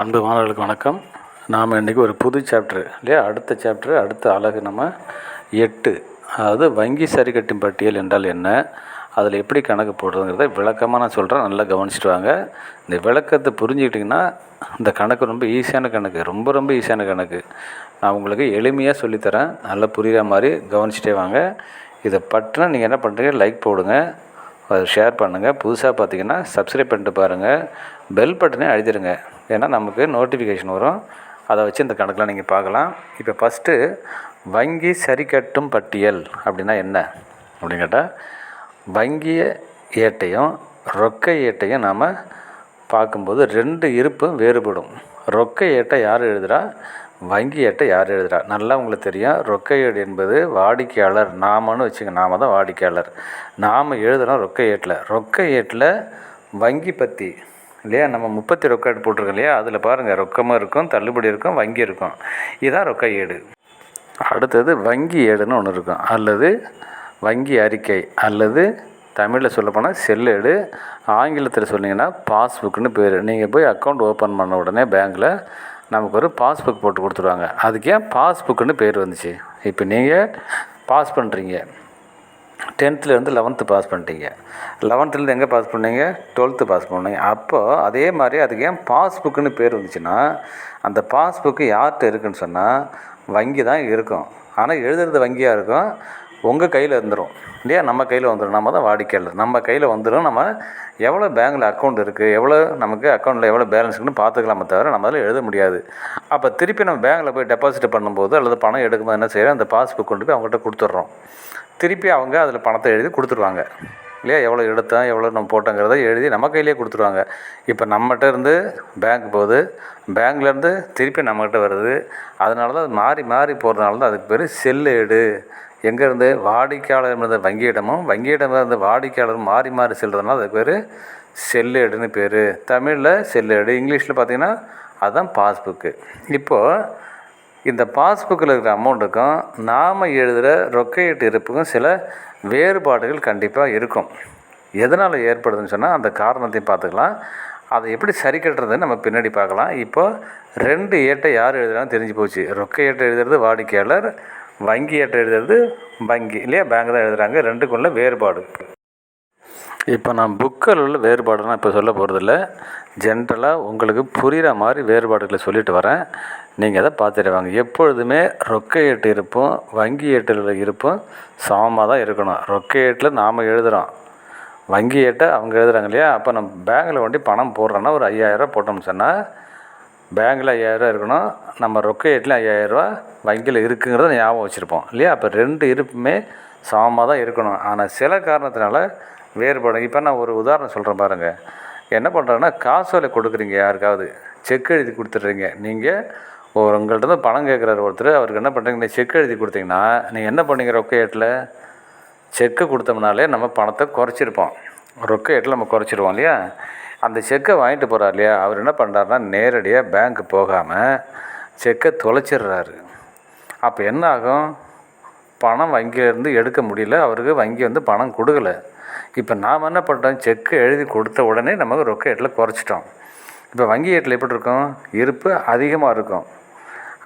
அன்பு மாணவர்களுக்கு வணக்கம். நாம் இன்றைக்கி ஒரு புது சாப்டர் இல்லையா? அடுத்த சாப்டர் அடுத்த அழகு நம்ம எட்டு. அதாவது வங்கி சரிக்கட்டும் பட்டியல் என்றால் என்ன? அதில் எப்படி கணக்கு போடுறதுங்கிறத விளக்கமாக நான் சொல்கிறேன் நல்லா கவனிச்சுட்டு வாங்க. இந்த விளக்கத்தை புரிஞ்சுக்கிட்டிங்கன்னா இந்த கணக்கு ரொம்ப ஈஸியான கணக்கு ரொம்ப ரொம்ப ஈஸியான கணக்கு. நான் உங்களுக்கு எளிமையாக சொல்லித்தரேன். நல்லா புரிகிற மாதிரி கவனிச்சிட்டே வாங்க. இதை பற்றினா நீங்கள் என்ன பண்ணுறீங்க லைக் போடுங்க. அதை ஷேர் பண்ணுங்கள் புதுசாக பார்த்தீங்கன்னா சப்ஸ்கிரைப் பண்ணிட்டு பாருங்கள் பெல் பட்டனே அழுத்திடுங்க. ஏன்னா நமக்கு நோட்டிஃபிகேஷன் வரும். அதை வச்சு இந்த கணக்கெலாம் நீங்கள் பார்க்கலாம். இப்போ ஃபஸ்ட்டு வங்கி சரிக்கட்டும் பட்டியல் அப்படின்னா என்ன? அப்படின்னு கேட்டால் வங்கிய ஏட்டையும் ரொக்க ஏட்டையும் நாம் பார்க்கும்போது ரெண்டு இருப்பும் வேறுபடும். ரொக்க ஏட்டை யார் எழுதுகிறா வங்கி ஏட்டை யார் எழுதுகிறா நல்லா உங்களுக்கு தெரியும். ரொக்க ஏடு என்பது வாடிக்கையாளர் நாமன்னு வச்சுங்க நாம தான் வாடிக்கையாளர். நாம் எழுதுகிறோம் ரொக்க ஏட்டில். ரொக்க ஏட்டில் வங்கி பற்றி இல்லையா? நம்ம முப்பத்தி ரொக்க ஏடு போட்டிருக்கோம் இல்லையா? அதில் பாருங்கள் ரொக்கமும் இருக்கும் தள்ளுபடி இருக்கும் வங்கி இருக்கும். இதுதான் ரொக்க ஏடு. அடுத்தது வங்கி ஏடுன்னு ஒன்று இருக்கும். அல்லது வங்கி அறிக்கை அல்லது தமிழில் சொல்லப்போனால் செல்லேடு. ஆங்கிலத்தில் சொன்னீங்கன்னா பாஸ்புக்குன்னு பேர். நீங்கள் போய் அக்கௌண்ட் ஓப்பன் பண்ண உடனே பேங்க்கில் நமக்கு ஒரு பாஸ்புக் போட்டு கொடுத்துருவாங்க. அதுக்கு ஏன் பாஸ்புக்குன்னு பேர் வந்துச்சு? இப்போ நீங்கள் பாஸ் பண்ணுறீங்க டென்த்துலேருந்து லெவன்த்து பாஸ் பண்ணிட்டீங்க. லெவன்த்துலேருந்து எங்கே பாஸ் பண்ணீங்க? டுவெல்த்து பாஸ் பண்ணீங்க. அப்போது அதே மாதிரி அதுக்கு ஏன் பாஸ்புக்குன்னு பேர் வந்துச்சுன்னா அந்த பாஸ்புக்கு யார்கிட்ட இருக்குன்னு சொன்னால் வங்கி தான் இருக்கும். ஆனால் எழுதுறது வங்கியாக இருக்கும். உங்கள் கையில் இருந்துடும் இல்லையா? நம்ம கையில் வந்துடும் நம்ம தான் வாடிக்கையாளர். நம்ம கையில் வந்துடும் நம்ம எவ்வளோ பேங்கில் அக்கௌண்ட் இருக்குது எவ்வளோ நமக்கு அக்கௌண்ட்டில் எவ்வளோ பேலன்ஸ் இருக்குன்னு பார்த்துக்கலாமே தவிர நம்மளால் எழுத முடியாது. அப்போ திருப்பி நம்ம பேங்கில் போய் டெபாசிட் பண்ணும்போது அல்லது பணம் எடுக்கும்போது என்ன செய்கிறோம் அந்த பாஸ்புக் கொண்டு போய் அவங்ககிட்ட கொடுத்துட்றோம். திருப்பி அவங்க அதில் பணத்தை எழுதி கொடுத்துருவாங்க. இல்லையா? எவ்வளோ எடுத்தோம் எவ்வளோ நம்ம போட்டோங்கிறத எழுதி நம்ம கையிலேயே கொடுத்துருவாங்க. இப்போ நம்மகிட்ட இருந்து பேங்க் போகுது. பேங்க்லேருந்து திருப்பி நம்மகிட்ட வருது. அதனால தான் அது மாறி மாறி போகிறதுனால தான் அதுக்கு பேர் செல்லேடு எங்கேருந்து வாடிக்கையாளர் இருந்த? வங்கியிடமும் வங்கியிடம் இருந்த வாடிக்கையாளரும் மாறி மாறி செல்கிறதுனால அதுக்கு பேர் செல்லேடுன்னு பேர். தமிழில் செல்லேடு இங்கிலீஷில் பார்த்தீங்கன்னா அதுதான் பாஸ்புக்கு இப்போது இந்த பாஸ்புக்கில் இருக்கிற அமௌண்ட்டுக்கும் நாம் எழுதுகிற ரொக்கையீட்டு இருப்புக்கும் சில வேறுபாடுகள் கண்டிப்பாக இருக்கும். எதனால் ஏற்படுதுன்னு சொன்னால் அந்த காரணத்தையும் பார்த்துக்கலாம். அதை எப்படி சரி கட்டுறதுன்னு நம்ம பின்னாடி பார்க்கலாம். இப்போ ரெண்டு ஏட்டை யார் எழுதுறான்னு தெரிஞ்சு போச்சு. ரொக்க ஏட்டை எழுதுறது வாடிக்கையாளர் வங்கி ஏட்டை எழுதுறது வங்கி. இல்லையா? பேங்க் தான் எழுதுகிறாங்க ரெண்டுக்குள்ள வேறுபாடு. இப்போ நான் புக்கில் உள்ள வேறுபாடுலாம் இப்போ சொல்ல போகிறதில்ல ஜென்ரலாக உங்களுக்கு புரிகிற மாதிரி வேறுபாடுகளை சொல்லிட்டு வரேன். நீங்கள் அதை பார்த்துடுவாங்க எப்பொழுதுமே ரொக்க ஏட்டு இருப்பும் வங்கி ஏட்டில் இருப்பும் சமமாக தான் இருக்கணும். ரொக்க ஏட்டில் நாம் எழுதுகிறோம் வங்கி ஏட்டை அவங்க எழுதுகிறாங்க இல்லையா? அப்போ நம்ம பேங்கில் வண்டி பணம் போடுறோன்னா ஒரு ஐயாயிரரூவா போட்டோம்னு சொன்னால் பேங்கில் ஐயாயிரரூவா இருக்கணும் நம்ம ரொக்க ஏட்டில் ஐயாயிரரூவா வங்கியில் இருக்குங்கிறத ஞாபகம் வச்சுருப்போம். இல்லையா? அப்போ ரெண்டு இருப்புமே சமமாக தான் இருக்கணும். ஆனால் சில காரணத்தினால வேறுபாடு. இப்போ நான் ஒரு உதாரணம் சொல்கிறேன் பாருங்கள் என்ன பண்ணுறேன்னா காசோலை கொடுக்குறீங்க யாருக்காவது. செக் எழுதி கொடுத்துட்றீங்க. நீங்கள் ஒரு உங்கள்கிட்ட தான் பணம் கேட்குறாரு ஒருத்தர் அவருக்கு என்ன பண்ணுறீங்க செக் எழுதி கொடுத்தீங்கன்னா நீங்கள் என்ன பண்ணீங்க ரொக்க ஏட்டில் செக்கு கொடுத்தோம்னாலே நம்ம பணத்தை குறைச்சிருப்போம். ரொக்க ஏட்டில் நம்ம குறைச்சிருவோம் இல்லையா? அந்த செக்கை வாங்கிட்டு போகிறார் இல்லையா? அவர் என்ன பண்ணுறாருன்னா நேரடியாக பேங்க்கு போகாமல் செக்கை தொலைச்சிடுறாரு. அப்போ என்ன ஆகும்? பணம் வங்கியிலேருந்து எடுக்க முடியல. அவருக்கு வங்கி வந்து பணம் கொடுக்கல. இப்போ நாம் என்ன பண்ணுறோம் செக்கு எழுதி கொடுத்த உடனே நமக்கு ரொக்க ஏட்டில் குறைச்சிட்டோம். இப்போ வங்கி ஏட்டில் எப்படி இருக்கும்? இருப்பு அதிகமாக இருக்கும்.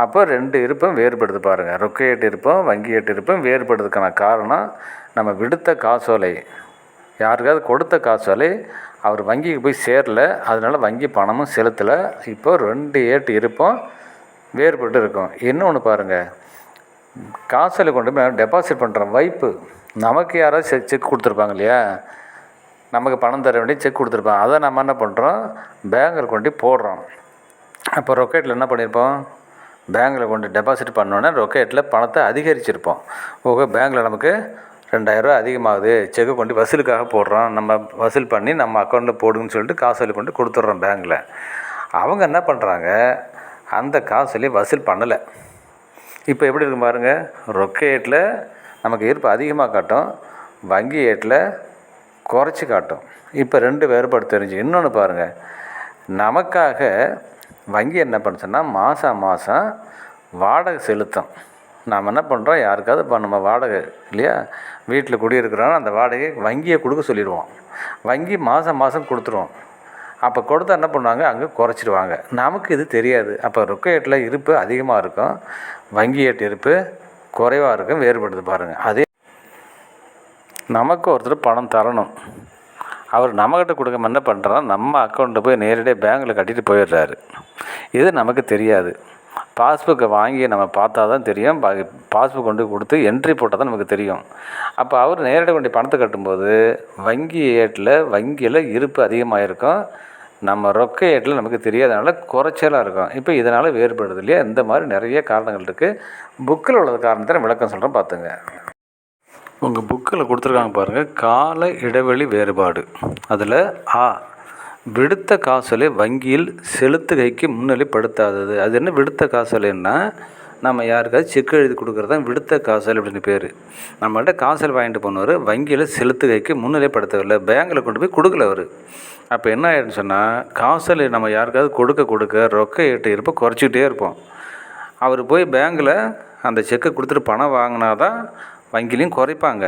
அப்போ ரெண்டு இருப்பும் வேறுபடுது பாருங்கள் ரொக்க ஏட்டு இருப்பும் வங்கி ஏட்டு இருப்பும் வேறுபடுறதுக்கான காரணம் நம்ம விடுத்த காசோலை யாருக்காவது கொடுத்த காசோலை அவர் வங்கிக்கு போய் சேரல. அதனால வங்கி பணமும் செலுத்தலை. இப்போ ரெண்டு ஏட்டு இருப்பும் வேறுபட்டு இருக்கும். இன்னொன்று பாருங்கள் காசோலை கொண்டு போய் டெபாசிட் பண்ணுறோம் வைப்பு நமக்கு யாரோ செக் செக் கொடுத்துருப்பாங்க இல்லையா? நமக்கு பணம் தர வேண்டிய செக் கொடுத்துருப்பாங்க. அதை நம்ம என்ன பண்ணுறோம் பேங்கில் கொண்டு போடுறோம். அப்போ ரொக்கெட்டில் என்ன பண்ணியிருப்போம்? பேங்கில் கொண்டு டெபாசிட் பண்ணோன்னே ரொக்கெட்டில் பணத்தை அதிகரிச்சிருப்போம். ஓகே பேங்கில் நமக்கு ரெண்டாயிரரூவா அதிகமாகுது. செக்கு கொண்டு வசூலுக்காக போடுறோம். நம்ம வசூல் பண்ணி நம்ம அக்கௌண்ட்டில் போடுங்கன்னு சொல்லிட்டு காசோலி கொண்டு கொடுத்துட்றோம் பேங்கில். அவங்க என்ன பண்ணுறாங்க அந்த காசோலி வசூல் பண்ணலை. இப்போ எப்படி இருக்கும் பாருங்கள் ரொக்கேட்டில் நமக்கு இருப்பு அதிகமாக காட்டும் வங்கி ஏட்டில் குறைச்சி காட்டும். இப்போ ரெண்டு வேறுபாடு தெரிஞ்சு இன்னொன்று பாருங்கள் நமக்காக வங்கி என்ன பண்ணுச்சுன்னா மாதம் மாதம் வாடகை செலுத்தும். நாம் என்ன பண்ணுறோம் யாருக்காவது இப்போ நம்ம வாடகை இல்லையா? வீட்டில் குடியிருக்கிறோம் அந்த வாடகையை வங்கியை கொடுக்க சொல்லிடுவோம் வங்கி மாதம் மாதம் கொடுத்துருவோம் அப்போ கொடுத்தா என்ன பண்ணுவாங்க? அங்கே குறைச்சிடுவாங்க. நமக்கு இது தெரியாது. அப்போ ரொக்க ஏட்டில் இருப்பு அதிகமாக இருக்கும். வங்கி ஏட்டு இருப்பு குறைவாக இருக்கும் வேறுபடுது பாருங்கள் அதே நமக்கு ஒருத்தர் பணம் தரணும். அவர் நம்மக்கிட்ட கொடுக்காம என்ன பண்ணுறாரு நம்ம அக்கௌண்ட்டில் போய் நேரடியாக பேங்க்கில் கட்டிட்டு போயிடுறாரு. இது நமக்கு தெரியாது. பாஸ்புக்கை வாங்கி நம்ம பார்த்தா தான் தெரியும் பாஸ்புக் கொண்டு கொடுத்து என்ட்ரி போட்டால் தான் நமக்கு தெரியும். அப்போ அவர் நேரடியாக கொண்டு பணத்தை கட்டும்போது வங்கி ஏட்டில் வங்கியில் இருப்பு அதிகமாக இருக்கும் நம்ம ரொக்க ஏட்டில் நமக்கு தெரியாதனால குறைச்சலாக இருக்கும். இப்போ இதனால் வேறுபடுது இல்லையா? இந்த மாதிரி நிறைய காரணங்கள் இருக்குது புக்கில் உள்ளது காரணத்தை நான் விளக்கம் சொல்கிறேன் பார்த்துங்க. உங்கள் புக்கில் கொடுத்துருக்காங்க பாருங்கள் கால இடைவெளி வேறுபாடு. அதில் ஆ விடுத்த காசலை வங்கியில் செலுத்துகைக்கு முன்னிலைப்படுத்தாதது. அது என்ன விடுத்த காசலைன்னா நம்ம யாருக்காவது செக் எழுதி கொடுக்குறது தான் விடுத்த காசல் அப்படின்னு பேர். நம்மள்கிட்ட காசல் வாங்கிட்டு போனவர் வங்கியில் செலுத்துகைக்கு முன்னிலைப்படுத்தவில்லை. பேங்கில் கொண்டு போய் கொடுக்கல அவர். அப்போ என்ன ஆயிடுன்னு சொன்னால் காசல் நம்ம யாருக்காவது கொடுக்க கொடுக்க ரொக்க ஏட்டு இருப்பை குறைச்சிக்கிட்டே இருப்போம். அவர் போய் பேங்கில் அந்த செக்கை கொடுத்துட்டு பணம் வாங்கினா தான் வங்கிலையும் குறைப்பாங்க.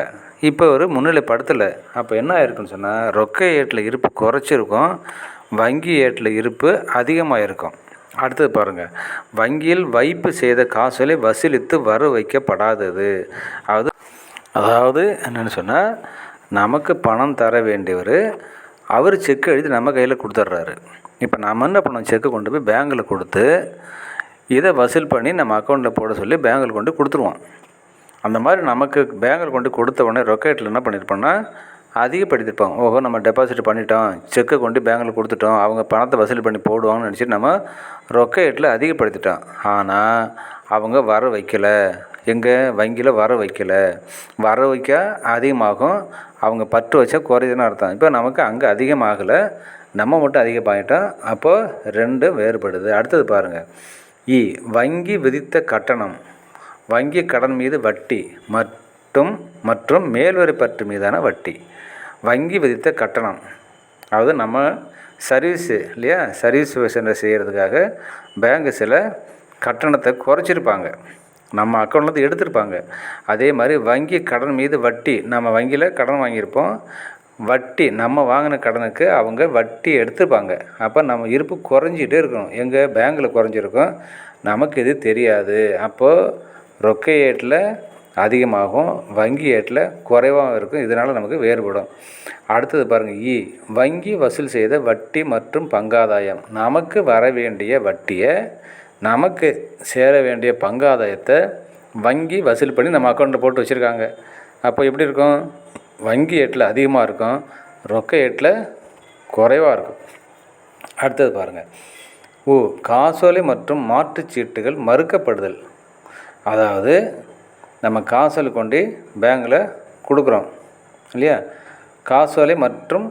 இப்போ ஒரு முன்னிலைப்படுத்தலை. அப்போ என்ன ஆயிருக்குன்னு சொன்னால் ரொக்க ஏட்டில் இருப்பு குறைச்சிருக்கும் வங்கி ஏட்டில் இருப்பு அதிகமாக இருக்கும் அடுத்தது பாருங்கள் வங்கியில் வைப்பு செய்த காசுகளை வசூலித்து வர வைக்கப்படாதது. அதாவது அதாவது என்னென்னு சொன்னால் நமக்கு பணம் தர வேண்டியவர் அவர் செக் எழுதி நம்ம கையில் கொடுத்துட்றாரு. இப்போ நம்ம என்ன பண்ணோம்? செக்கு கொண்டு போய் பேங்கில் கொடுத்து இதை வசூல் பண்ணி நம்ம அக்கௌண்ட்டில் போட சொல்லி பேங்கில் கொண்டு கொடுத்துருவோம். அந்த மாதிரி நமக்கு பேங்கில் கொண்டு கொடுத்த உடனே ரொக்கேட்டில் என்ன பண்ணியிருப்போன்னா அதிகப்படுத்திருப்பாங்க ஓஹோ நம்ம டெபாசிட் பண்ணிட்டோம். செக்கை கொண்டு பேங்கில் கொடுத்துட்டோம். அவங்க பணத்தை வசூல் பண்ணி போடுவாங்கன்னு நினச்சிட்டு நம்ம ரொக்கேட்டில் அதிகப்படுத்திட்டோம். ஆனால் அவங்க வர வைக்கலை. எங்கே? வங்கியில் வர வைக்கலை. வர வைக்க அதிகமாகும். அவங்க பற்று வச்சா குறையுதுன்னு அர்த்தம். இப்போ நமக்கு அங்கே அதிகமாகலை. நம்ம மட்டும் அதிகமாகிட்டோம் அப்போது ரெண்டும் வேறுபடுது. அடுத்தது பாருங்கள் இ வங்கி விதித்த கட்டணம். வங்கி கடன் மீது வட்டி. மற்றும் மற்றும் மேல்வரி பற்று மீதான வட்டி. வங்கி விதித்த கட்டணம். அதாவது நம்ம சர்வீஸு இல்லையா? சர்வீஸ் சென்டர் செய்கிறதுக்காக பேங்க்கு சில கட்டணத்தை குறைச்சிருப்பாங்க. நம்ம அக்கௌண்ட்லேருந்து எடுத்திருப்பாங்க. அதே மாதிரி வங்கி கடன் மீது வட்டி நம்ம வங்கியில் கடன் வாங்கியிருப்போம். வட்டி நம்ம வாங்கின கடனுக்கு அவங்க வட்டி எடுத்துருப்பாங்க. அப்போ நம்ம இருப்பு குறைஞ்சிட்டே இருக்கணும். எங்கள் பேங்கில் குறைஞ்சிருக்கும். நமக்கு இது தெரியாது. அப்போது ரொக்க ஏட்டில் அதிகமாகும் வங்கி ஏட்டில் குறைவாகவும் இருக்கும் இதனால் நமக்கு வேறுபடும். அடுத்தது பாருங்கள் இ. வங்கி வசூல் செய்த வட்டி மற்றும் பங்காதாயம். நமக்கு வர வேண்டிய வட்டியை நமக்கு சேர வேண்டிய பங்காதாயத்தை வங்கி வசூல் பண்ணி நம்ம அக்கௌண்ட்டில் போட்டு வச்சுருக்காங்க. அப்போ எப்படி இருக்கும்? வங்கி ஏட்டில் அதிகமாக இருக்கும் ரொக்க ஏட்டில் குறைவாக இருக்கும். அடுத்தது பாருங்கள் ஓ காசோலை மற்றும் மாற்றுச்சீட்டுகள் மறுக்கப்படுதல். அதாவது நம்ம காசோலை கொண்டு பேங்கில் கொடுக்குறோம் இல்லையா? காசோலை மற்றும்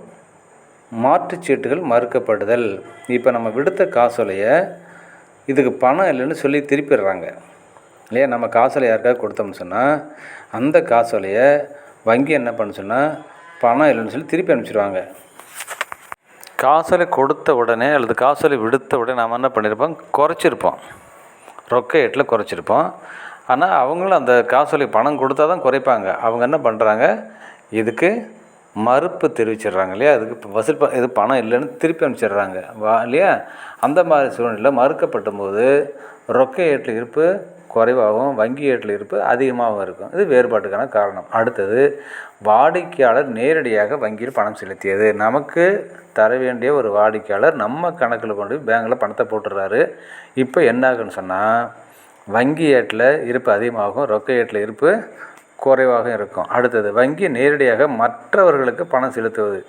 மாற்றுச்சீட்டுகள் மறுக்கப்படுதல். இப்போ நம்ம விடுத்த காசோலையை இதுக்கு பணம் இல்லைன்னு சொல்லி திருப்பிடுறாங்க இல்லையா? நம்ம காசோலை யாருக்காவது கொடுத்தோம்னு சொன்னால் அந்த காசோலையை வங்கி என்ன பண்ண சொன்னால் பணம் இல்லைன்னு சொல்லி திருப்பி அனுப்பிச்சிடுவாங்க காசோலை கொடுத்த உடனே அல்லது காசோலை விடுத்த உடனே நாம் என்ன பண்ணியிருப்போம் குறைச்சிருப்போம். ரொக்க எட்டில் குறைச்சிருப்போம். ஆனால் அவங்களும் அந்த காசோலை பணம் கொடுத்தா தான் குறைப்பாங்க. அவங்க என்ன பண்ணுறாங்க இதுக்கு மறுப்பு தெரிவிச்சிடுறாங்க இல்லையா? அதுக்கு வசூல் ப இது பணம் இல்லைன்னு திருப்பி அனுப்பிச்சிடுறாங்க வா இல்லையா? அந்த மாதிரி சூழ்நிலை மறுக்கப்பட்டும் போது ரொக்க ஏட்டில் இருப்பு குறைவாகவும் வங்கி ஏட்டில் இருப்பு அதிகமாகவும் இருக்கும். இது வேறுபாட்டுக்கான காரணம். அடுத்தது வாடிக்கையாளர் நேரடியாக வங்கியில் பணம் செலுத்தியது. நமக்கு தர வேண்டிய ஒரு வாடிக்கையாளர் நம்ம கணக்கில் கொண்டு பேங்கில் பணத்தை போட்டுடுறாரு. இப்போ என்ன ஆகுன்னு சொன்னால் வங்கி ஏட்டில் இருப்பு அதிகமாகும் ரொக்க ஏட்டில் இருப்பு குறைவாக இருக்கும். அடுத்தது வங்கி நேரடியாக மற்றவர்களுக்கு பணம் செலுத்துவது.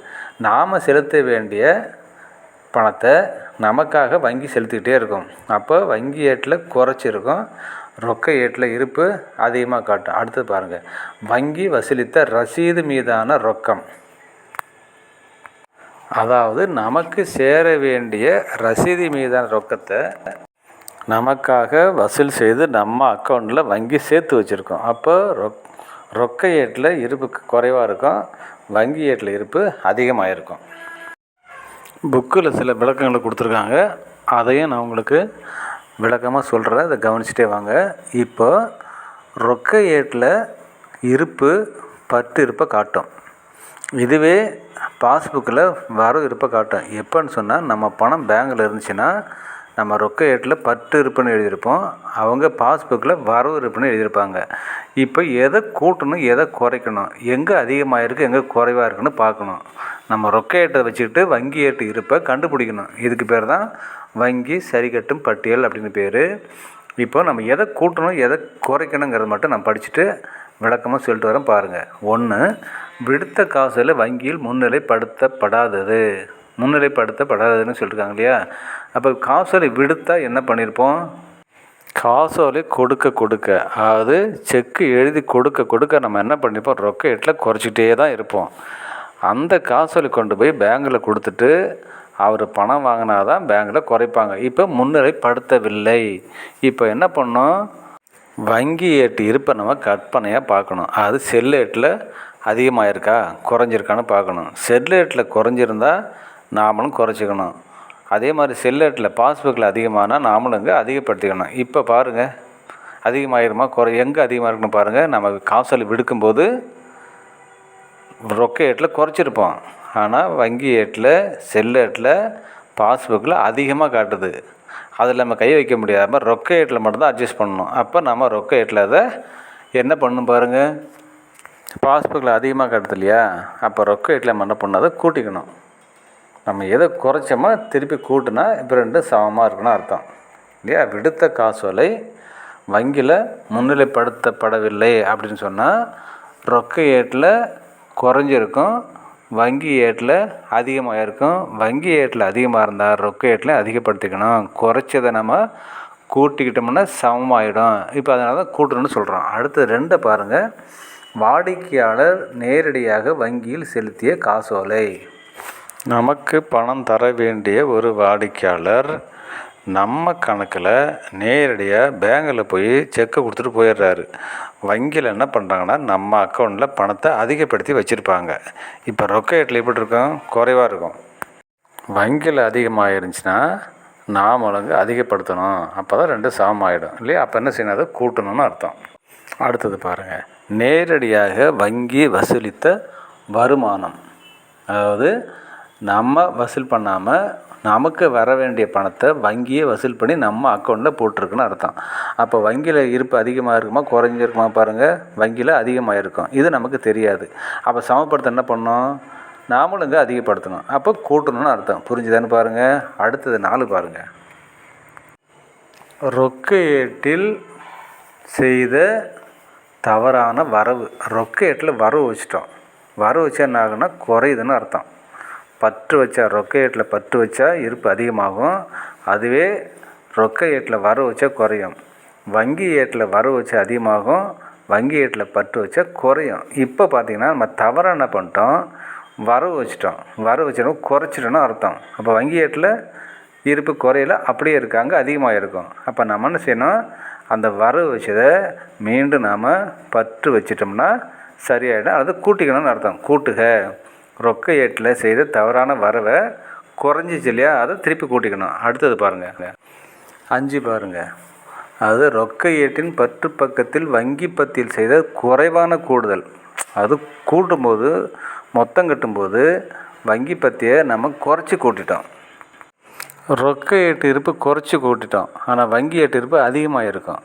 நாம் செலுத்த வேண்டிய பணத்தை நமக்காக வங்கி செலுத்திக்கிட்டே இருக்கும். அப்போ வங்கி ஏட்டில் குறைச்சிருக்கும் ரொக்க ஏட்டில் இருப்பு அதிகமாக காட்டும். அடுத்து பாருங்கள் வங்கி வசூலித்த ரசீது மீதான ரொக்கம். அதாவது நமக்கு சேர வேண்டிய ரசீது மீதான ரொக்கத்தை நமக்காக வசூல் செய்து நம்ம அக்கௌண்ட்டில் வங்கி சேர்த்து வச்சுருக்கோம். அப்போ ரொக் ரொக்க ஏட்டில் இருப்பு குறைவாக இருக்கும். வங்கி ஏட்டில் இருப்பு அதிகமாக இருக்கும் புக்கில் சில விளக்கங்களை கொடுத்துருக்காங்க. அதையும் நான் உங்களுக்கு விளக்கமாக சொல்கிறேன் அதை கவனிச்சிட்டே வாங்க. இப்போ ரொக்க ஏட்டில் இருப்பு பத்து இருப்பை காட்டும். இதுவே பாஸ்புக்கில் வர இருப்பை காட்டும். எப்போன்னு சொன்னால் நம்ம பணம் பேங்கில் இருந்துச்சுன்னா நம்ம ரொக்க ஏட்டில் பத்து இருப்புன்னு எழுதியிருப்போம். அவங்க பாஸ்புக்கில் வரவு இருப்புன்னு எழுதியிருப்பாங்க. இப்போ எதை கூட்டணும் எதை குறைக்கணும்? எங்கே அதிகமாக இருக்குது எங்கே குறைவாக இருக்குன்னு பார்க்கணும். நம்ம ரொக்க ஏட்டை வச்சுக்கிட்டு வங்கி ஏட்டு இருப்பை கண்டுபிடிக்கணும். இதுக்கு பேர் தான் வங்கி சரிகட்டும் பட்டியல் அப்படின்னு பேர். இப்போ நம்ம எதை கூட்டணும் எதை குறைக்கணுங்கிறத மட்டும் நான் படிச்சுட்டு விளக்கமாக சொல்லிட்டு வரேன் பாருங்கள் ஒன்று விடுத்த காசில் வங்கியில் முன்னிலைப்படுத்தப்படாதது. முன்னிலைப்படுத்தப்படாதுன்னு சொல்லியிருக்காங்க இல்லையா? அப்போ காசோலை விடுத்தால் என்ன பண்ணியிருப்போம்? காசோலை கொடுக்க கொடுக்க அதாவது செக்கு எழுதி கொடுக்க கொடுக்க நம்ம என்ன பண்ணிப்போம் ரொக்க எட்டில் குறைச்சிட்டே தான் இருப்போம். அந்த காசோலை கொண்டு போய் பேங்கில் கொடுத்துட்டு அவர் பணம் வாங்கினா தான் பேங்கில் குறைப்பாங்க. இப்போ முன்னிலைப்படுத்தவில்லை. இப்போ என்ன பண்ணோம்? வங்கி ஏட்டு இருப்பை நம்ம கற்பனையாக பார்க்கணும். அது செல்லேட்டில் அதிகமாக இருக்கா குறைஞ்சிருக்கான்னு பார்க்கணும். செல்லேட்டில் குறைஞ்சிருந்தால் நாமளும் குறைச்சிக்கணும். அதே மாதிரி செல்லேட்டில் பாஸ்புக்கில் அதிகமானால் நாமளும் இங்கே அதிகப்படுத்திக்கணும். இப்போ பாருங்கள் அதிகமாகிருமா குறை எங்கே அதிகமாக இருக்குன்னு பாருங்கள் நம்ம காசல் விடுக்கும்போது ரொக்க ஏட்டில் குறைச்சிருப்போம். ஆனால் வங்கி ஏட்டில் செல்லட்டில் பாஸ்புக்கில் அதிகமாக காட்டுது. அதில் நம்ம கை வைக்க முடியாமல் ரொக்க ஏட்டில் மட்டும்தான் அட்ஜஸ்ட் பண்ணணும். அப்போ நம்ம ரொக்க ஏட்டில் அதை என்ன பண்ணணும் பாருங்கள் பாஸ்புக்கில் அதிகமாக காட்டுது இல்லையா? அப்போ ரொக்க ஏட்டில் நம்ம என்ன பண்ணாத அதை கூட்டிக்கணும். நம்ம எதை குறைச்சோமோ திருப்பி கூட்டினா இப்போ ரெண்டும் சமமாக இருக்குன்னு அர்த்தம். இல்லையா? விடுத்த காசோலை வங்கியில் முன்னிலைப்படுத்தப்படவில்லை அப்படின்னு சொன்னால் ரொக்க ஏட்டில் குறைஞ்சிருக்கும் வங்கி ஏட்டில் அதிகமாக இருக்கும் வங்கி ஏட்டில் அதிகமாக இருந்தால் ரொக்க ஏட்டில் அதிகப்படுத்திக்கணும். குறைச்சதை நம்ம கூட்டிக்கிட்டோம்னா சமமாயிடும். இப்போ அதனால தான் கூட்டணும்னு சொல்கிறோம் அடுத்து ரெண்டை பாருங்கள் வாடிக்கையாளர் நேரடியாக வங்கியில் செலுத்திய காசோலை. நமக்கு பணம் தர வேண்டிய ஒரு வாடிக்கையாளர் நம்ம கணக்கில் நேரடியாக பேங்கில் போய் செக்கை கொடுத்துட்டு போயிடுறாரு. வங்கியில் என்ன பண்ணுறாங்கன்னா நம்ம அக்கௌண்ட்டில் பணத்தை அதிகப்படுத்தி வச்சுருப்பாங்க. இப்போ ரொக்க ஏட்டில் எப்படி இருக்கும்? குறைவாக இருக்கும். வங்கியில் அதிகமாக இருந்துச்சுன்னா நாமளுங்க அதிகப்படுத்தணும். அப்போ தான் ரெண்டும் ஆகிடும் இல்லையா? அப்போ என்ன செய்யணும்? அதை கூட்டணும்னு அர்த்தம். அடுத்தது பாருங்கள் நேரடியாக வங்கி வசூலித்த வருமானம். அதாவது நம்ம வசூல் பண்ணாமல் நமக்கு வர வேண்டிய பணத்தை வங்கியே வசூல் பண்ணி நம்ம அக்கௌண்ட்டில் போட்டிருக்குன்னு அர்த்தம். அப்போ வங்கியில் இருப்பு அதிகமாக இருக்குமா குறைஞ்சிருக்குமா பாருங்கள் வங்கியில் அதிகமாக இருக்கும் இது நமக்கு தெரியாது. அப்போ சமப்படுத்த என்ன பண்ணோம்? நாமளும் இங்கே அதிகப்படுத்தணும். அப்போ கூட்டணும்னு அர்த்தம். புரிஞ்சுதான்னு பாருங்கள் அடுத்தது நாலு பாருங்கள் ரொக்க ஏட்டில் செய்த தவறான வரவு. ரொக்க ஏட்டில் வரவு வச்சிட்டோம். வரவு வச்சா என்ன ஆகுன்னா குறையுதுன்னு அர்த்தம். பற்று வச்சா ரொக்க ஏட்டில் பற்று வச்சா இருப்பு அதிகமாகும். அதுவே ரொக்க ஏட்டில் வர வச்சா குறையும். வங்கி ஏட்டில் வர வச்சா அதிகமாகும். வங்கி ஏட்டில் பற்று வச்சா குறையும். இப்போ பார்த்திங்கன்னா நம்ம தவறாக என்ன பண்ணிட்டோம்? வரவு வச்சிட்டோம். வரவு வச்சிட்டோம் குறைச்சிட்டோன்னு அர்த்தம். அப்போ வங்கி ஏட்டில் இருப்பு குறையில அப்படியே இருக்காங்க அதிகமாக இருக்கும் அப்போ நம்ம என்ன செய்யணும்? அந்த வரவு வச்சதை மீண்டும் நாம் பற்று வச்சிட்டோம்னா சரியாயிடும். அல்லது கூட்டிக்கணும்னு அர்த்தம். கூட்டுக. ரொக்க ஏட்டில் செய்த தவறான வரவை குறைஞ்சிச்சு இல்லையா? அதை திருப்பி கூட்டிக்கணும். அடுத்தது பாருங்கள் அஞ்சு பாருங்கள் அது ரொக்க ஏட்டின் பற்று பக்கத்தில் வங்கி பத்தியில் செய்த குறைவான கூடுதல். அது கூட்டும்போது மொத்தம் கட்டும்போது வங்கி பத்தியை நம்ம குறைச்சி கூட்டிட்டோம். ரொக்க ஏட்டு இருப்பு குறைச்சி கூட்டிட்டோம். ஆனால் வங்கி ஏட்டு இருப்பு அதிகமாக இருக்கும்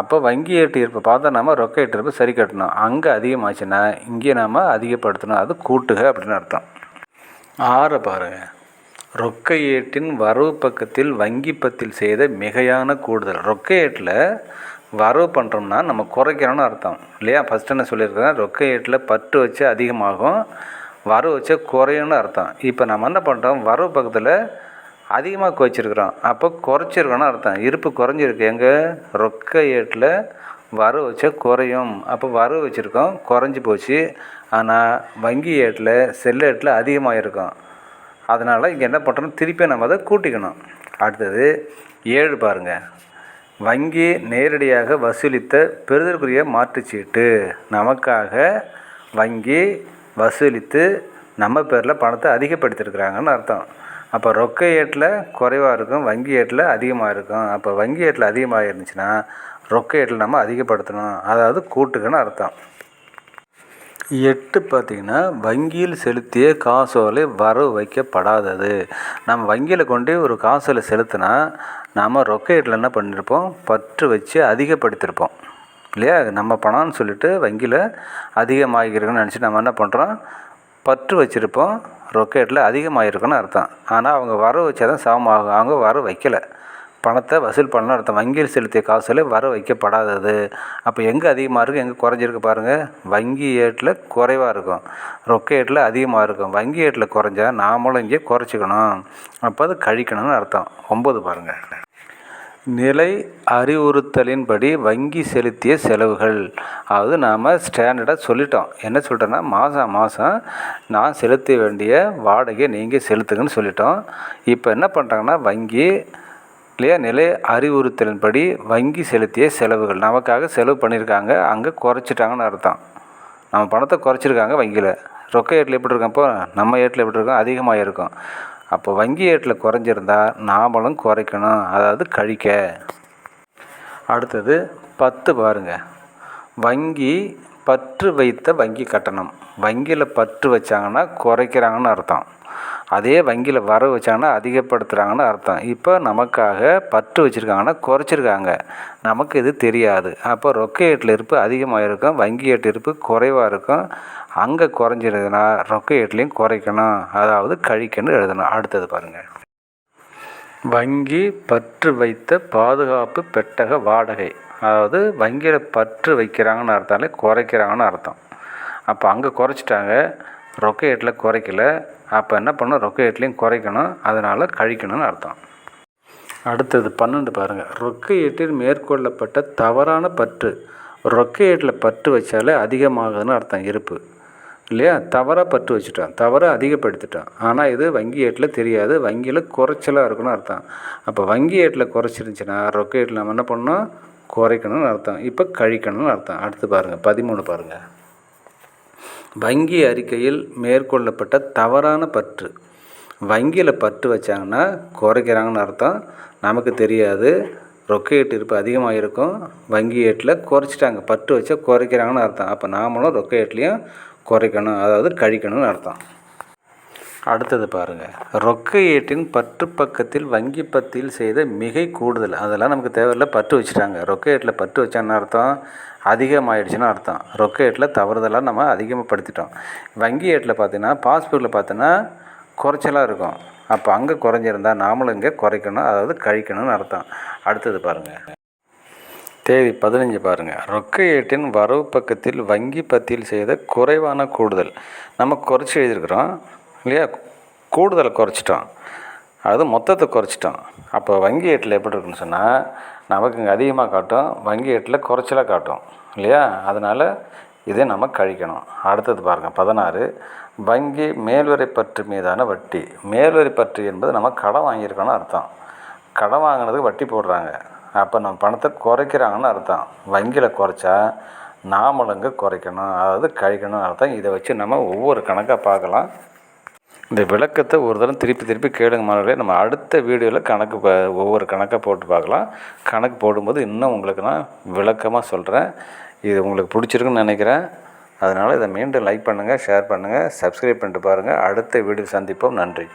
அப்போ வங்கி ஏட்டு இருப்பை பார்த்தா நம்ம ரொக்க ஏட்டு இருப்பு சரி கட்டணும். அங்கே அதிகமாச்சுன்னா இங்கே நாம் அதிகப்படுத்தணும். அது கூட்டுக அப்படின்னு அர்த்தம். ஆறை பாருங்கள் ரொக்க ஏட்டின் வரவு பக்கத்தில் வங்கி பத்தில் செய்த மிகையான கூடுதல். ரொக்க ஏட்டில் வரவு பண்ணுறோம்னா நம்ம குறைக்கிறோம்னு அர்த்தம். இல்லையா? ஃபஸ்ட்டு என்ன சொல்லியிருக்கேன் ரொக்க ஏட்டில் பற்று வச்சு அதிகமாகும் வரவு வச்சு குறையும்னு அர்த்தம். இப்போ நம்ம என்ன பண்ணுறோம் வரவு பக்கத்தில் அதிகமாக வச்சுருக்குறோம் அப்போ குறைச்சிருக்கோன்னு அர்த்தம். இருப்பு குறைஞ்சிருக்கு. எங்கே? ரொக்க ஏட்டில் வரவு வச்சா குறையும். அப்போ வரவு வச்சுருக்கோம். குறைஞ்சி போச்சு. ஆனால் வங்கி ஏட்டில் செல் ஏட்டில் அதிகமாக இருக்கும் அதனால் இங்கே என்ன பண்ணுறோம் திருப்பி நம்ம அதை கூட்டிக்கணும். அடுத்தது ஏழு பாருங்கள் வங்கி நேரடியாக வசூலித்த பெறுதற்குரிய மாற்றுச்சீட்டு. நமக்காக வங்கி வசூலித்து நம்ம பேரில் பணத்தை அதிகப்படுத்திருக்கிறாங்கன்னு அர்த்தம். அப்போ ரொக்க ஏட்டில் குறைவாக இருக்கும் வங்கி ஏட்டில் அதிகமாக இருக்கும். அப்போ வங்கி ஏட்டில் அதிகமாக இருந்துச்சுன்னா ரொக்க ஏட்டில் நம்ம அதிகப்படுத்தணும். அதாவது கூட்டுக்குன்னு அர்த்தம். எட்டு பார்த்திங்கன்னா வங்கியில் செலுத்திய காசோலை வரவு வைக்கப்படாதது. நம்ம வங்கியில் கொண்டு ஒரு காசோலை செலுத்தினா நாம் ரொக்கேட்டில் என்ன பண்ணியிருப்போம் பற்று வச்சு அதிகப்படுத்தியிருப்போம் இல்லையா? நம்ம பணம்னு சொல்லிட்டு வங்கியில் அதிகமாகிருக்குன்னு நினச்சி நம்ம என்ன பண்ணுறோம் பற்று வச்சுருப்போம். ரொக்கேட்டில் அதிகமாகிருக்குன்னு அர்த்தம். ஆனால் அவங்க வர வச்சா தான் சமமாகும் அவங்க வர வைக்கலை. பணத்தை வசூல் பண்ணலாம் அர்த்தம். வங்கியில் செலுத்திய காசுல வர வைக்கப்படாதது. அப்போ எங்கே அதிகமாக இருக்கும்? எங்கே குறைஞ்சிருக்கு பாருங்கள் வங்கி ஏட்டில் குறைவாக இருக்கும். ரொக்க ஏட்டில் அதிகமாக இருக்கும். வங்கி ஏட்டில் குறைஞ்சா நாமளும் இங்கே குறைச்சிக்கணும். அப்போ அது கழிக்கணும்னு அர்த்தம். ஒம்பது பாருங்கள் நிலை அறிவுறுத்தலின்படி வங்கி செலுத்திய செலவுகள். அதாவது நாம் ஸ்டாண்டர்டாக சொல்லிட்டோம். என்ன சொல்லிட்டோன்னா மாதம் மாதம் நான் செலுத்த வேண்டிய வாடகையை நீங்கள் செலுத்துங்கன்னு சொல்லிட்டோம். இப்போ என்ன பண்ணுறாங்கன்னா வங்கி இல்லையா நிலை அறிவுறுத்தலின்படி வங்கி செலுத்திய செலவுகள். நமக்காக செலவு பண்ணியிருக்காங்க. அங்கே குறைச்சிட்டாங்கன்னு அர்த்தம். நம்ம பணத்தை குறைச்சிருக்காங்க வங்கியில். ரொக்க ஏட்டில் எப்படி இருக்கோம்? அப்போ நம்ம ஏட்டில் எப்படி இருக்கோம்? அதிகமாக இருக்கும் அப்போ வங்கி ஏட்டில் குறைஞ்சிருந்தா நாமளும் குறைக்கணும். அதாவது கழிக்க. அடுத்தது பத்து பாருங்கள் வங்கி பற்று வைத்த வங்கி கட்டணம். வங்கியில் பற்று வச்சாங்கன்னா குறைக்கிறாங்கன்னு அர்த்தம். அதே வங்கியில் வரவு வச்சாங்கன்னா அதிகப்படுத்துகிறாங்கன்னு அர்த்தம். இப்போ நமக்காக பற்று வச்சுருக்காங்கன்னா குறைச்சிருக்காங்க. நமக்கு இது தெரியாது. அப்போ ரொக்க ஏட்டில் இருப்பு அதிகமாக இருக்கும் வங்கி ஏட்டு இருப்பு குறைவாக இருக்கும். அங்கே குறைஞ்சிருதுன்னா ரொக்க ஏட்லேயும் குறைக்கணும். அதாவது கழிக்கணும் எழுதணும். அடுத்தது பாருங்கள் வங்கி பற்று வைத்த பாதுகாப்பு பெட்டக வாடகை. அதாவது வங்கியில் பற்று வைக்கிறாங்கன்னு அர்த்தம். குறைக்கிறாங்கன்னு அர்த்தம். அப்போ அங்கே குறைச்சிட்டாங்க. ரொக்க ஏட்டில் குறைக்கல. அப்போ என்ன பண்ணணும்? ரொக்கேட்லேயும் குறைக்கணும். அதனால் கழிக்கணும்னு அர்த்தம். அடுத்தது பன்னெண்டு பாருங்கள் ரொக்க ஏட்டில் மேற்கொள்ளப்பட்ட தவறான பற்று. ரொக்க ஏட்டில் பற்று வச்சாலே அதிகமாகுதுன்னு அர்த்தம் இருப்பு. இல்லையா? தவறாக பற்று வச்சுட்டோம் தவறாக அதிகப்படுத்திட்டான். ஆனால் இது வங்கி ஏட்டில் தெரியாது. வங்கியில் குறைச்சலாக இருக்குன்னு அர்த்தம். அப்போ வங்கி ஏட்டில் குறைச்சிருந்துச்சின்னா ரொக்க ஏட்டில் நம்ம என்ன பண்ணோம் குறைக்கணும்னு அர்த்தம். இப்போ கழிக்கணும்னு அர்த்தம். அடுத்து பாருங்கள் பதிமூணு பாருங்கள் வங்கி அறிக்கையில் மேற்கொள்ளப்பட்ட தவறான பற்று. வங்கியில் பற்று வச்சாங்கன்னா குறைக்கிறாங்கன்னு அர்த்தம். நமக்கு தெரியாது. ரொக்க ஏட்டு இருப்பு அதிகமாக இருக்கும் வங்கி ஏட்டில் குறைச்சிட்டாங்க. பற்று வச்சா குறைக்கிறாங்கன்னு அர்த்தம். அப்போ நாமளும் ரொக்க ஏட்லேயும் குறைக்கணும். அதாவது கழிக்கணும்னு அர்த்தம். அடுத்தது பாருங்கள் ரொக்க ஏட்டின் பற்று பக்கத்தில் வங்கி பத்தியில் செய்த மிகை கூடுதல். அதெல்லாம் நமக்கு தேவையில்லை பற்று வச்சுட்டாங்க. ரொக்க ஏட்டில் பற்று வச்சான்னு அர்த்தம் அதிகமாகிடுச்சுன்னு அர்த்தம். ரொக்க ஏட்டில் தவறுதலாக நம்ம அதிகமாகப்படுத்திட்டோம் வங்கி ஏட்டில் பார்த்தீங்கன்னா பாஸ்புக்கில் பார்த்தீங்கன்னா குறைச்சலாக இருக்கும். அப்போ அங்கே குறைஞ்சிருந்தா நாமளும் இங்கே குறைக்கணும் அதாவது கழிக்கணும்னு அர்த்தம். அடுத்தது பாருங்கள் தேதி பதினஞ்சு பாருங்கள் ரொக்க ஏட்டின் வரவு பக்கத்தில் வங்கி பத்தியில் செய்த குறைவான கூடுதல். நம்ம குறைச்சி எழுதியிருக்கிறோம். இல்லையா? கூடுதலை குறைச்சிட்டோம் அது மொத்தத்தை குறைச்சிட்டோம் அப்போ வங்கி ஏட்டில் எப்படி இருக்குன்னு சொன்னால் நமக்கு இங்கே அதிகமாக காட்டும் வங்கி ஏட்டில் குறைச்சலாக காட்டும் இல்லையா? அதனால் இதை நம்ம கழிக்கணும். அடுத்தது பாருங்கள் பதினாறு. வங்கி மேல்வரை பற்று மீதான வட்டி. மேல்வரை பற்று என்பது நம்ம கடன் வாங்கியிருக்கோன்னு அர்த்தம். கடன் வாங்கினதுக்கு வட்டி போடுறாங்க. அப்போ நம்ம பணத்தை குறைக்கிறாங்கன்னு அர்த்தம். வங்கியில் குறைச்சா நாமளுங்க குறைக்கணும் அதாவது கழிக்கணும் அர்த்தம். இதை வச்சு நம்ம ஒவ்வொரு கணக்காக பார்க்கலாம். இந்த விளக்கத்தை ஒரு தரம் திருப்பி திருப்பி கேளுங்க மாணவர்களே. நம்ம அடுத்த வீடியோவில் கணக்கு ஒவ்வொரு கணக்காக போட்டு பார்க்கலாம். கணக்கு போடும்போது இன்னும் உங்களுக்கு நான் விளக்கமாக சொல்கிறேன் இது உங்களுக்கு பிடிச்சிருக்குன்னு நினைக்கிறேன். அதனால் இதை மீண்டும் லைக் பண்ணுங்கள் ஷேர் பண்ணுங்கள் சப்ஸ்கிரைப் பண்ணிட்டு பாருங்கள் அடுத்த வீடியோ சந்திப்போம். நன்றி.